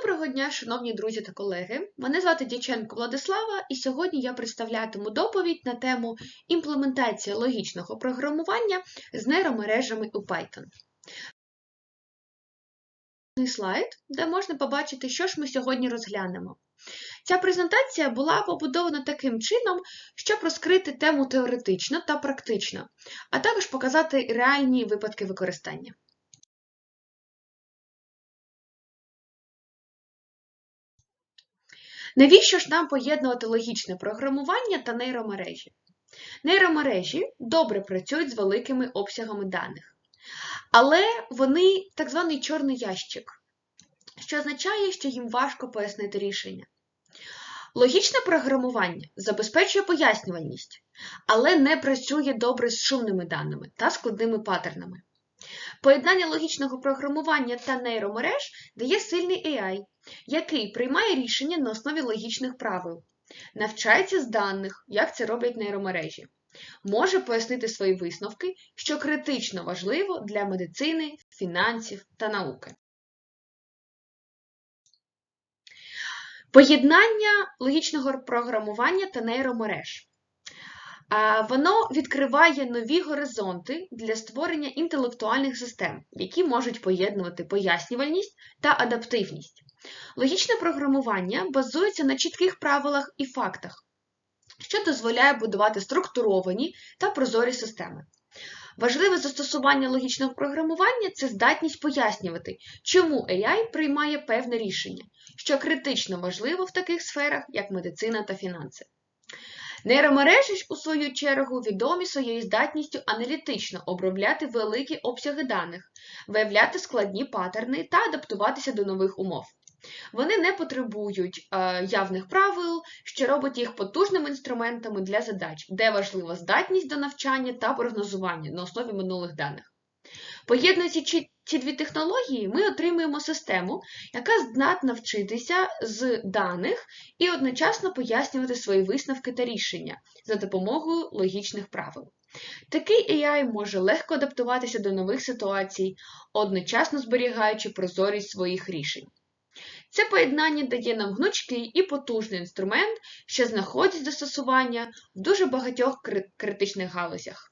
Доброго дня, шановні друзі та колеги. Мене звати Дяченко Владислава, і сьогодні я представлятиму доповідь на тему імплементація логічного програмування з нейромережами у Python. Слайд, де можна побачити, що ж ми сьогодні розглянемо. Ця презентація була побудована таким чином, щоб розкрити тему теоретично та практично, а також показати реальні випадки використання. Навіщо ж нам поєднувати логічне програмування та нейромережі? Нейромережі добре працюють з великими обсягами даних, але вони так званий чорний ящик, що означає, що їм важко пояснити рішення. Логічне програмування забезпечує пояснювальність, але не працює добре з шумними даними та складними паттернами. Поєднання логічного програмування та нейромереж дає сильний AI, який приймає рішення на основі логічних правил, навчається з даних, як це роблять нейромережі, може пояснити свої висновки, що критично важливо для медицини, фінансів та науки. Поєднання логічного програмування та нейромереж. Воно відкриває нові горизонти для створення інтелектуальних систем, які можуть поєднувати пояснювальність та адаптивність. Логічне програмування базується на чітких правилах і фактах, що дозволяє будувати структуровані та прозорі системи. Важливе застосування логічного програмування це здатність пояснювати, чому AI приймає певне рішення, що критично важливо в таких сферах, як медицина та фінанси. Нейромережі ж, у свою чергу, відомі своєю здатністю аналітично обробляти великі обсяги даних, виявляти складні паттерни та адаптуватися до нових умов. Вони не потребують е, явних правил, що робить їх потужними інструментами для задач, де важлива здатність до навчання та прогнозування на основі минулих даних. Поєднуючи ці дві технології, ми отримуємо систему, яка здатна вчитися з даних і одночасно пояснювати свої висновки та рішення за допомогою логічних правил. Такий AI може легко адаптуватися до нових ситуацій, одночасно зберігаючи прозорість своїх рішень. Це поєднання дає нам гнучкий і потужний інструмент, що знаходить застосування в дуже багатьох критичних галузях.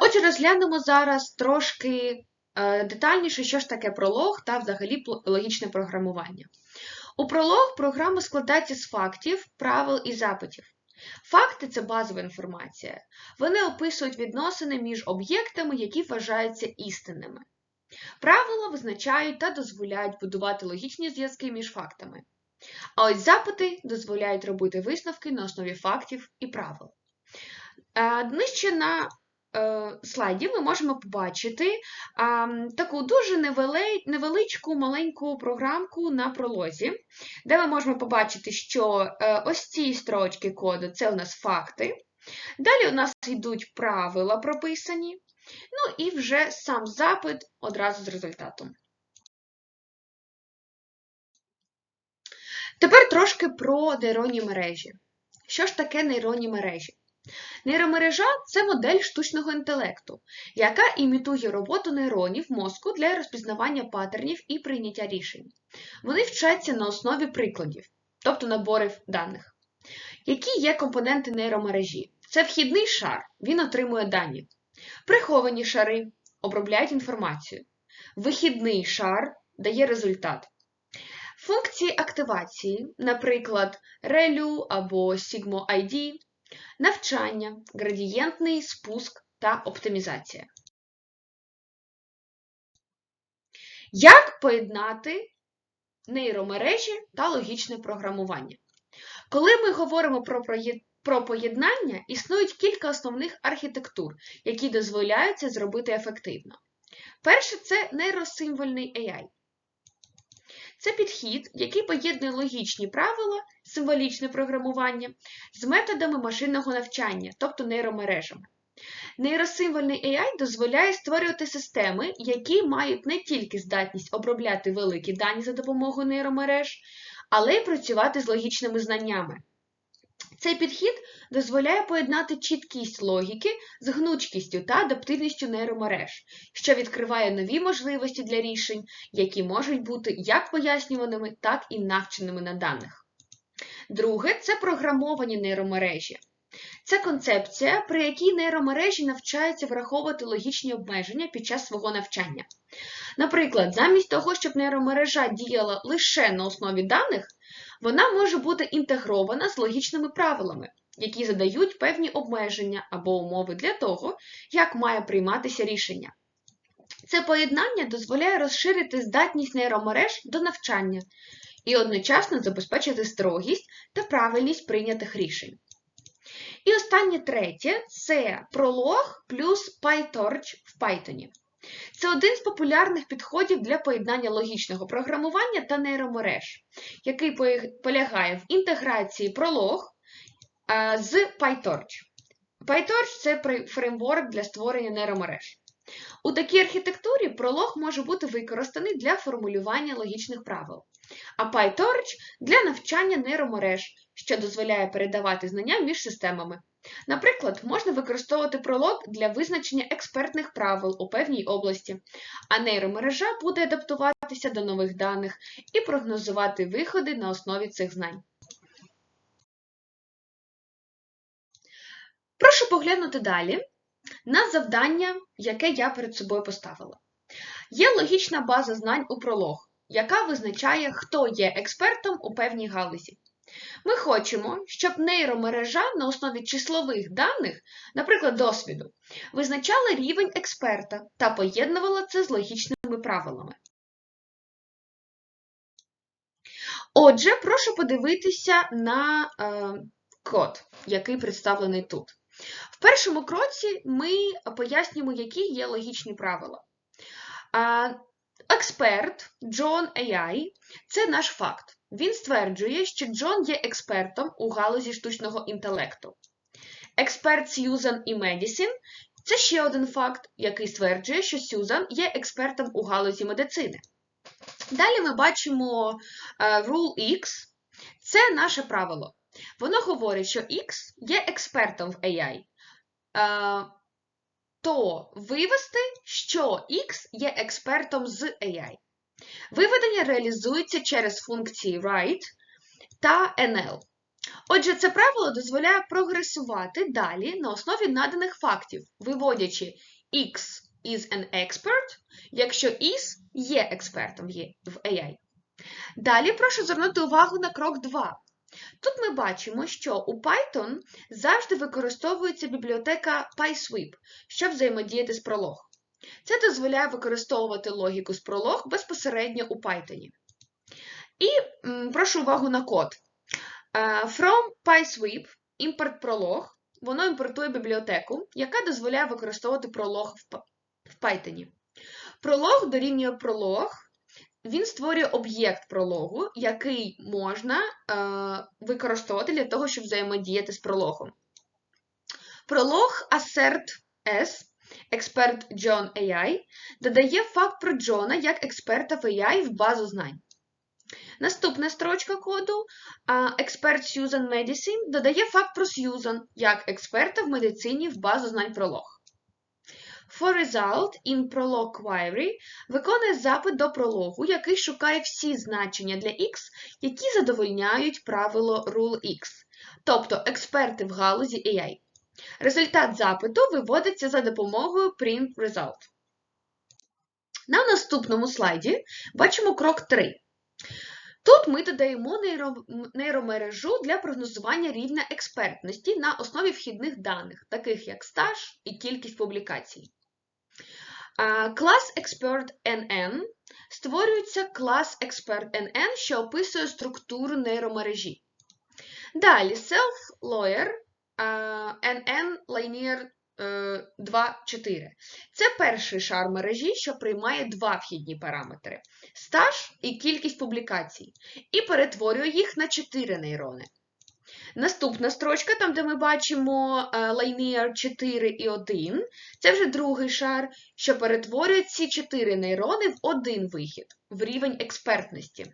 Отже, розглянемо зараз трошки е, детальніше, що ж таке пролог та взагалі логічне програмування. У пролог програма складається з фактів, правил і запитів. Факти це базова інформація. Вони описують відносини між об'єктами, які вважаються істинними. Правила визначають та дозволяють будувати логічні зв'язки між фактами. А ось запити дозволяють робити висновки на основі фактів і правил. Е, нижче на Е, слайді ми можемо побачити таку дуже невеличку маленьку програмку на пролозі, де ми можемо побачити, що е, ось ці строчки коду це у нас факти. Далі у нас йдуть правила прописані, ну і вже сам запит одразу з результатом. Тепер трошки про нейронні мережі. Що ж таке нейронні мережі? Нейромережа це модель штучного інтелекту, яка імітує роботу нейронів мозку для розпізнавання паттернів і прийняття рішень. Вони вчаться на основі прикладів, тобто наборів даних. Які є компоненти нейромережі? Це вхідний шар, він отримує дані. Приховані шари обробляють інформацію. Вихідний шар дає результат. Функції активації, наприклад, ReLU або SigmoID навчання, градієнтний спуск та оптимізація. Як поєднати нейромережі та логічне програмування? Коли ми говоримо про поєднання, існують кілька основних архітектур, які дозволяють це зробити ефективно. Перше це нейросимвольний AI. Це підхід, який поєднує логічні правила, символічне програмування з методами машинного навчання, тобто нейромережами. Нейросимвольний AI дозволяє створювати системи, які мають не тільки здатність обробляти великі дані за допомогою нейромереж, але й працювати з логічними знаннями. Цей підхід дозволяє поєднати чіткість логіки з гнучкістю та адаптивністю нейромереж, що відкриває нові можливості для рішень, які можуть бути як пояснюваними, так і навченими на даних. Друге це програмовані нейромережі. Це концепція, при якій нейромережі навчаються враховувати логічні обмеження під час свого навчання. Наприклад, замість того, щоб нейромережа діяла лише на основі даних, вона може бути інтегрована з логічними правилами, які задають певні обмеження або умови для того, як має прийматися рішення. Це поєднання дозволяє розширити здатність нейромереж до навчання і одночасно забезпечити строгість та правильність прийнятих рішень. І останнє третє це пролог плюс PyTorch в Python. Це один з популярних підходів для поєднання логічного програмування та нейромереж, який полягає в інтеграції пролог з PyTorch. PyTorch це фреймворк для створення нейромереж. У такій архітектурі пролог може бути використаний для формулювання логічних правил, а PyTorch для навчання нейромереж, що дозволяє передавати знання між системами. Наприклад, можна використовувати пролог для визначення експертних правил у певній області, а нейромережа буде адаптуватися до нових даних і прогнозувати виходи на основі цих знань. Прошу поглянути далі на завдання, яке я перед собою поставила. Є логічна база знань у пролог, яка визначає, хто є експертом у певній галузі. Ми хочемо, щоб нейромережа на основі числових даних, наприклад, досвіду, визначала рівень експерта та поєднувала це з логічними правилами. Отже, прошу подивитися на е, код, який представлений тут. В першому кроці ми пояснюємо, які є логічні правила. Е, експерт John AI це наш факт. Він стверджує, що Джон є експертом у галузі штучного інтелекту. Експерт Сьюзан і Медісін це ще один факт, який стверджує, що Сьюзан є експертом у галузі медицини. Далі ми бачимо Rule X це наше правило. Воно говорить, що X є експертом в AI. Uh, то вивести, що X є експертом з AI. Виведення реалізується через функції write та NL. Отже, це правило дозволяє прогресувати далі на основі наданих фактів, виводячи X is an expert, якщо is є експертом в AI. Далі прошу звернути увагу на крок 2. Тут ми бачимо, що у Python завжди використовується бібліотека PySweep, щоб взаємодіяти з пролог. Це дозволяє використовувати логіку з пролог безпосередньо у Python. І м, прошу увагу на код. Uh, from PySweep import пролог. Воно імпортує бібліотеку, яка дозволяє використовувати пролог в Python. Пролог дорівнює пролог. Він створює об'єкт прологу, який можна е, використовувати для того, щоб взаємодіяти з прологом. Пролог assert S експерт Джон AI, додає факт про Джона як експерта в AI в базу знань. Наступна строчка коду експерт Susan Medicine додає факт про Susan як експерта в медицині в базу знань пролог. For result in prolog query виконує запит до прологу, який шукає всі значення для X, які задовольняють правило rule X, тобто експерти в галузі AI. Результат запиту виводиться за допомогою print result. На наступному слайді бачимо крок 3. Тут ми додаємо нейромережу для прогнозування рівня експертності на основі вхідних даних, таких як стаж і кількість публікацій. Клас Expert NN створюється клас Expert NN, що описує структуру нейромережі. Далі Self-Lawyer NN Linear 2, 4. Це перший шар мережі, що приймає два вхідні параметри стаж і кількість публікацій, і перетворює їх на 4 нейрони. Наступна строчка, там, де ми бачимо Linear 4 і 1, це вже другий шар, що перетворює ці 4 нейрони в один вихід, в рівень експертності.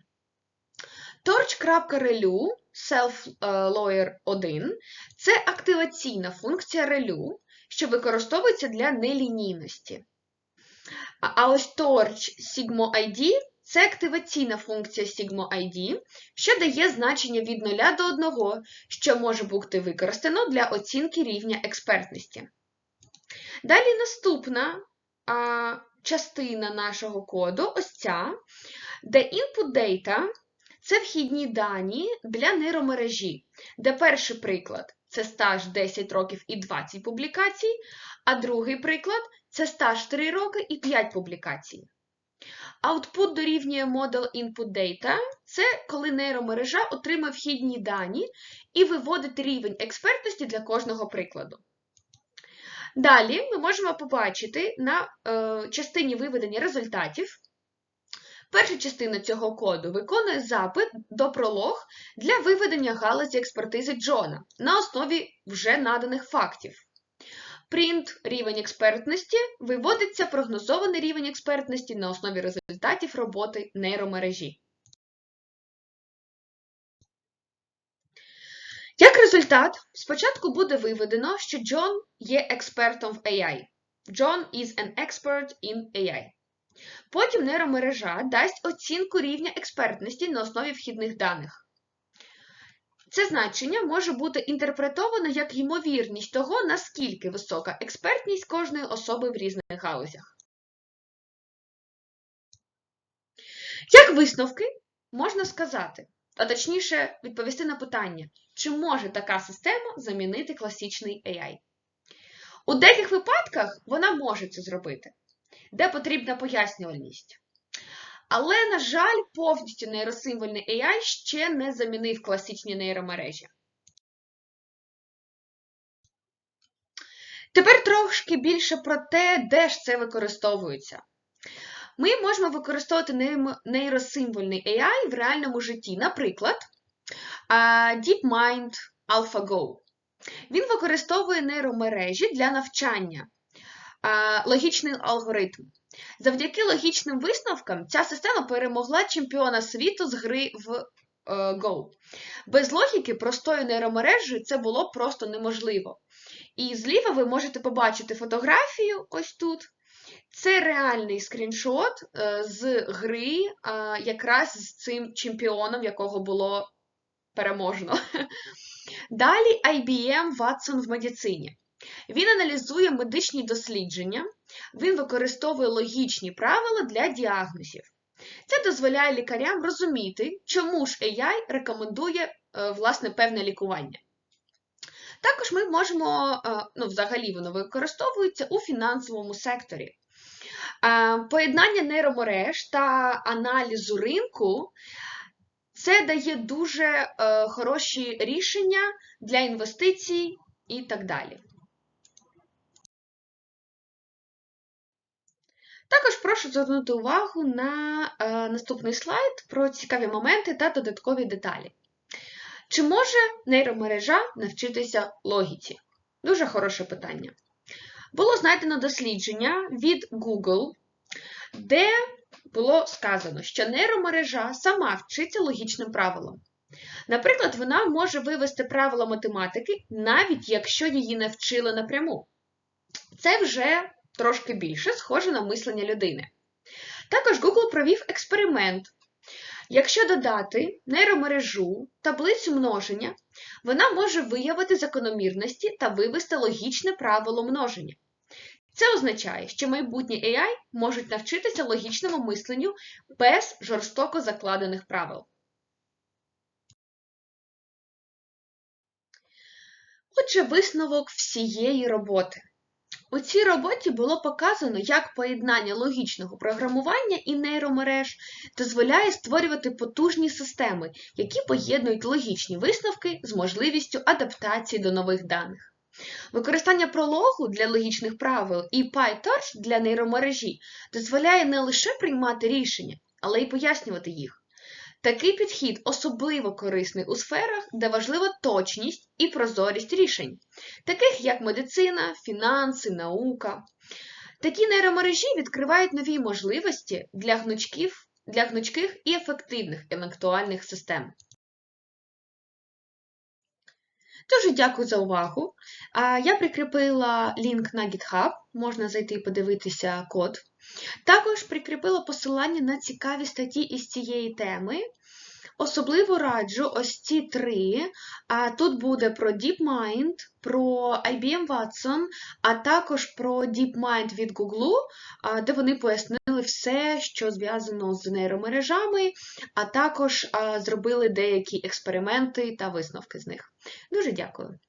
Torch.relu Self-Lawyer 1 це активаційна функція релю, що використовується для нелінійності. А ось Torch Sigmo ID це активаційна функція Sigmo ID, що дає значення від 0 до 1, що може бути використано для оцінки рівня експертності. Далі наступна а, частина нашого коду, ось ця, де input data це вхідні дані для нейромережі, де перший приклад це стаж 10 років і 20 публікацій, а другий приклад це стаж 3 роки і 5 публікацій. Output дорівнює Model Input Data це коли нейромережа отримує вхідні дані і виводить рівень експертності для кожного прикладу. Далі ми можемо побачити на е, частині виведення результатів. Перша частина цього коду виконує запит до пролог для виведення галузі експертизи Джона на основі вже наданих фактів. Print рівень експертності виводиться прогнозований рівень експертності на основі результатів роботи нейромережі. Як результат, спочатку буде виведено, що Джон є експертом в AI. John is an expert in AI. Потім нейромережа дасть оцінку рівня експертності на основі вхідних даних. Це значення може бути інтерпретовано як ймовірність того, наскільки висока експертність кожної особи в різних галузях. Як висновки можна сказати, а точніше відповісти на питання, чи може така система замінити класичний AI? У деяких випадках вона може це зробити, де потрібна пояснювальність. Але, на жаль, повністю нейросимвольний AI ще не замінив класичні нейромережі. Тепер трошки більше про те, де ж це використовується. Ми можемо використовувати нейросимвольний AI в реальному житті. Наприклад, DeepMind AlphaGo. Він використовує нейромережі для навчання, логічний алгоритм. Завдяки логічним висновкам ця система перемогла чемпіона світу з гри в е, Go. Без логіки простої нейромережі це було просто неможливо. І зліва ви можете побачити фотографію ось тут. Це реальний скріншот е, з гри, якраз з цим чемпіоном, якого було переможено. Далі IBM Watson в медицині. Він аналізує медичні дослідження, він використовує логічні правила для діагнозів. Це дозволяє лікарям розуміти, чому ж AI рекомендує е, власне певне лікування. Також ми можемо, е, ну, взагалі, воно використовується у фінансовому секторі. Е, поєднання нейромереж та аналізу ринку це дає дуже хороші рішення для інвестицій і так далі. Також прошу звернути увагу на е, наступний слайд про цікаві моменти та додаткові деталі. Чи може нейромережа навчитися логіці? Дуже хороше питання. Було знайдено дослідження від Google, де було сказано, що нейромережа сама вчиться логічним правилам. Наприклад, вона може вивести правила математики, навіть якщо її не вчили напряму. Це вже трошки більше схоже на мислення людини. Також Google провів експеримент. Якщо додати нейромережу таблицю множення, вона може виявити закономірності та вивести логічне правило множення. Це означає, що майбутні AI можуть навчитися логічному мисленню без жорстоко закладених правил. Отже, висновок всієї роботи. У цій роботі було показано, як поєднання логічного програмування і нейромереж дозволяє створювати потужні системи, які поєднують логічні висновки з можливістю адаптації до нових даних. Використання прологу для логічних правил і PyTorch для нейромережі дозволяє не лише приймати рішення, але й пояснювати їх. Такий підхід особливо корисний у сферах, де важлива точність і прозорість рішень, таких як медицина, фінанси, наука. Такі нейромережі відкривають нові можливості для гнучких, для гнучких і ефективних інтелектуальних систем. Дуже дякую за увагу. Я прикріпила лінк на GitHub, можна зайти і подивитися код. Також прикріпила посилання на цікаві статті із цієї теми. Особливо раджу ось ці три. Тут буде про DeepMind, про IBM Watson, а також про DeepMind від Google, де вони пояснили все, що зв'язано з нейромережами, а також зробили деякі експерименти та висновки з них. Дуже дякую.